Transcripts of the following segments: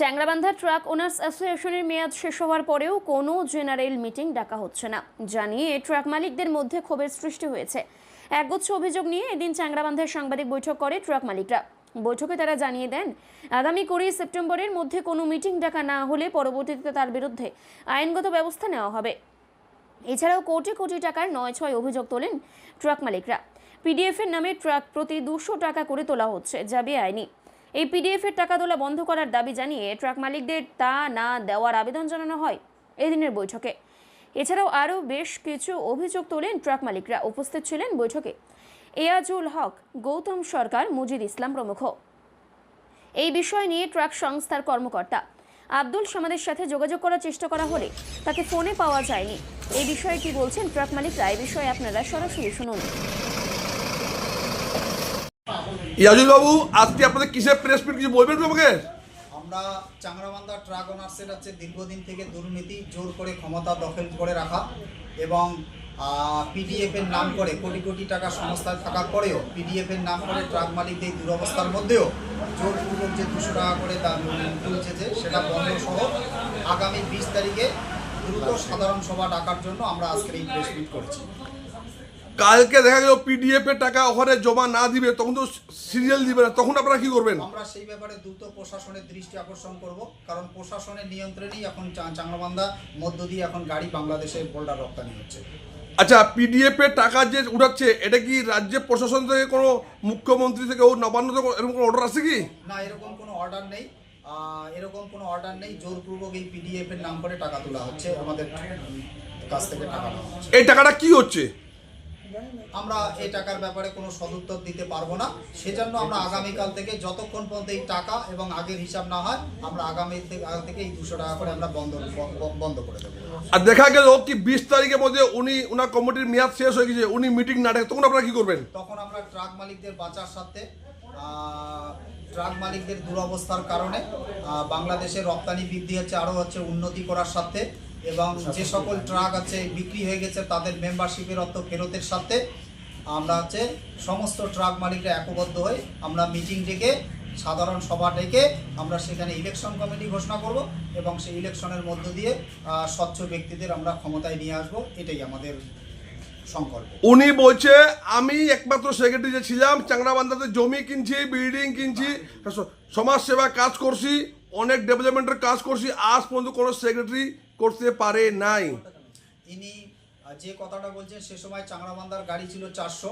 Changrabandha truck owners অ্যাসোসিয়েশনের মেয়াদ শেষ হওয়ার পরেও কোনো জেনারেল মিটিং ডাকা হচ্ছে না। জানিয়ে ট্রাক মালিকদের মধ্যে ক্ষোভের সৃষ্টি হয়েছে। একগুচ্ছ অভিযোগ নিয়ে এদিন চ্যাংরাবান্ধায় সাংবাদিক বৈঠক করে ট্রাক মালিকরা। বৈঠকে তারা জানিয়ে দেন, আগামী কুড়ি সেপ্টেম্বরের মধ্যে কোনো মিটিং ডাকা না হলে পরবর্তীতে তার বিরুদ্ধে আইনগত ব্যবস্থা নেওয়া হবে। এছাড়াও কোটি কোটি টাকার নয় ছয় অভিযোগ তোলেন ট্রাক মালিকরা। পিডিএফ এর নামে ট্রাক প্রতি দুশো টাকা করে তোলা হচ্ছে, যা বেআইনি। এই পিডিএফ এর টাকা তোলা বন্ধ করার দাবি জানিয়ে ট্রাক মালিকদের তা না দেওয়ার আবেদন জানানো হয় এদিনের বৈঠকে। এছাড়াও আরও বেশ কিছু অভিযোগ তোলেন ট্রাক মালিকরা। উপস্থিত ছিলেন বৈঠকে এয়াজুল হক, গৌতম সরকার মুজিদ ইসলাম প্রমুখ। এই বিষয় নিয়ে ট্রাক সংস্থার কর্মকর্তা আব্দুল সামাদের সাথে যোগাযোগ করার চেষ্টা করা হলে তাকে ফোনে পাওয়া যায়নি। এই বিষয়ে কি বলছেন ট্রাক মালিকরা? এই বিষয়ে আপনারা সরাসরি শুনুন। ইয়াজুল বাবু আজকে আপনাদের কিসের প্রেস মিট কিছু বলবেন আমাকে আমরা চাংরাবান্ধা ট্রাক ওনার্সের হচ্ছে দীর্ঘদিন থেকে দুর্নীতি, জোর করে ক্ষমতা দখল করে রাখা এবং পিডিএফ এর নাম করে কোটি কোটি টাকা সংস্থায় থাকার পরেও পিডিএফ এর নাম করে ট্রাক মালিকদের দুরবস্থার মধ্যেও জোরপূর্বক যে দুশো টাকা করে দাম তুলছে সেটা বন্ধ সহ আগামী বিশ তারিখে দ্রুত সাধারণ সভা ডাকার জন্য আমরা আজকের এই প্রেস মিট করেছি। কালকে দেখা গেল পিডিএফ এর টাকা ওখানে জমা না দিবে তখন তো সিরিয়াল দিবে না তখন আপনারা কি করবেন? আমরা সেই ব্যাপারে দ্রুত প্রশাসনের দৃষ্টি আকর্ষণ করব কারণ প্রশাসনের নিয়ন্ত্রণেই এখন চা- চাংরাবান্ধা মধ্য দিয়ে এখন গাড়ি বাংলাদেশে বোল্ডার রপ্তানি হচ্ছে। আচ্ছা পিডিএফ এর টাকা যে উঠাচ্ছে এটা কি রাজ্য প্রশাসন থেকে কোনো মুখ্যমন্ত্রী থেকে ও নবান্ন থেকে এরকম কোনো অর্ডার আছে কি? না এরকম কোনো অর্ডার নেই। এরকম কোনো অর্ডার নেই জোরপূর্বক এই পিডিএফ এর নাম করে টাকা তোলা হচ্ছে আমাদের কাছ থেকে টাকা এই টাকাটা কি হচ্ছে? আমরা এই টাকার ব্যাপারে কোনো সদুত্তর দিতে পারব না। সেজন্য আমরা আগামীকাল থেকে যতক্ষণ পর্যন্ত এই টাকা এবং আগের হিসাব না হয় আমরা আগামী থেকে থেকে এই দুশো টাকা করে আমরা বন্ধ বন্ধ করে দেবো। আর দেখা গেল কি বিশ তারিখের মধ্যে উনি ওনার কমিটির মেয়াদ শেষ হয়ে গেছে উনি মিটিং না ডাকে তখন আপনারা কি করবেন? তখন আমরা ট্রাক মালিকদের বাঁচার সাথে ট্রাক মালিকদের দুরবস্থার কারণে বাংলাদেশের রপ্তানি বৃদ্ধি হচ্ছে আরও হচ্ছে উন্নতি করার সাথে এবং যে সকল ট্রাক আছে বিক্রি হয়ে গেছে তাদের মেম্বারশিপের অর্থ ফেরতের সাথে আমরা হচ্ছে সমস্ত ট্রাক মালিকরা একবদ্ধ হয়ে আমরা মিটিং ডেকে সাধারণ সভা ডেকে আমরা সেখানে ইলেকশন কমিটি ঘোষণা করব এবং সেই ইলেকশনের মধ্য দিয়ে স্বচ্ছ ব্যক্তিদের আমরা ক্ষমতায় নিয়ে আসব এটাই আমাদের সংকল্প। উনি বলছে আমি একমাত্র সেক্রেটারি যে ছিলাম চাংরাবান্ধাতে জমি কিনছি বিল্ডিং কিনছি স- সমাজ সেবা কাজ করছি অনেক ডেভেলপমেন্টের কাজ করছি আজ পর্যন্ত কোনো সেক্রেটারি করতে পারে নাই। ইনি যে কথাটা বলছেন, সে সময় চাংড়াবান্ধার গাড়ি ছিল চারশো,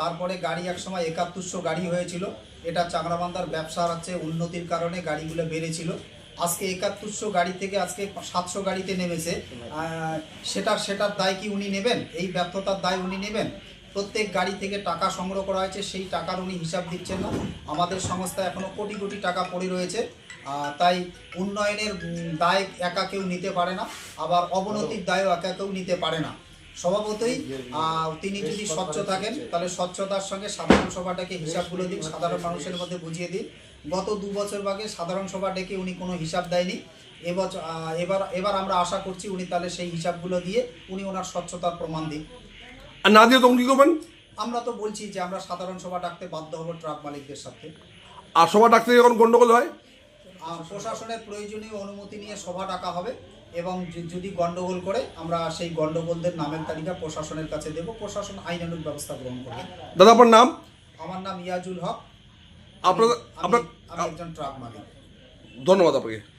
তারপরে গাড়ি এক সময় একাত্তরশো গাড়ি হয়েছিল। এটা চাংড়াবান্ধার ব্যবসার হচ্ছে উন্নতির কারণে গাড়িগুলো বেড়েছিল। আজকে একাত্তরশো গাড়ি থেকে আজকে সাতশো গাড়িতে নেমেছে। সেটা সেটার দায় কি উনি নেবেন? এই ব্যর্থতার দায় উনি নেবেন? প্রত্যেক গাড়ি থেকে টাকা সংগ্রহ করা হয়েছে, সেই টাকার উনি হিসাব দিচ্ছেন না। আমাদের সংস্থা এখনও কোটি কোটি টাকা পড়ে রয়েছে। তাই উন্নয়নের দায় একা কেউ নিতে পারে না, আবার অবনতির দায়ও একা কেউ নিতে পারে না। স্বভাবতই তিনি যদি স্বচ্ছ থাকেন, তাহলে স্বচ্ছতার সঙ্গে সাধারণ সভাটাকে হিসাবগুলো দিন, সাধারণ মানুষের মধ্যে বুঝিয়ে দিন। গত দু বছর আগে সাধারণ সভা ডেকে উনি কোনো হিসাব দেয়নি। এবছর এবার এবার আমরা আশা করছি উনি তাহলে সেই হিসাবগুলো দিয়ে উনি ওনার স্বচ্ছতার প্রমাণ দিন। আর না দিয়ে তখন কি করবেন? আমরা তো বলছি যে আমরা সাধারণ সভা ডাকতে বাধ্য হব ট্রাক মালিকদের সাথে। আর সবার ডাক্তার যখন গন্ডগোল হয়? আহ, প্রশাসনের প্রয়োজনীয় অনুমতি নিয়ে সভা ডাকা হবে এবং যদি গন্ডগোল করে আমরা সেই গন্ডগোলদের নামের তালিকা প্রশাসনের কাছে দেব। প্রশাসন আইনানুগ ব্যবস্থা গ্রহণ করবে। দাদা আপনার নাম? আমার নাম ইয়াজুল হক। আপনার আপনার একজন ট্রাক মালিক। ধন্যবাদ আপনাকে।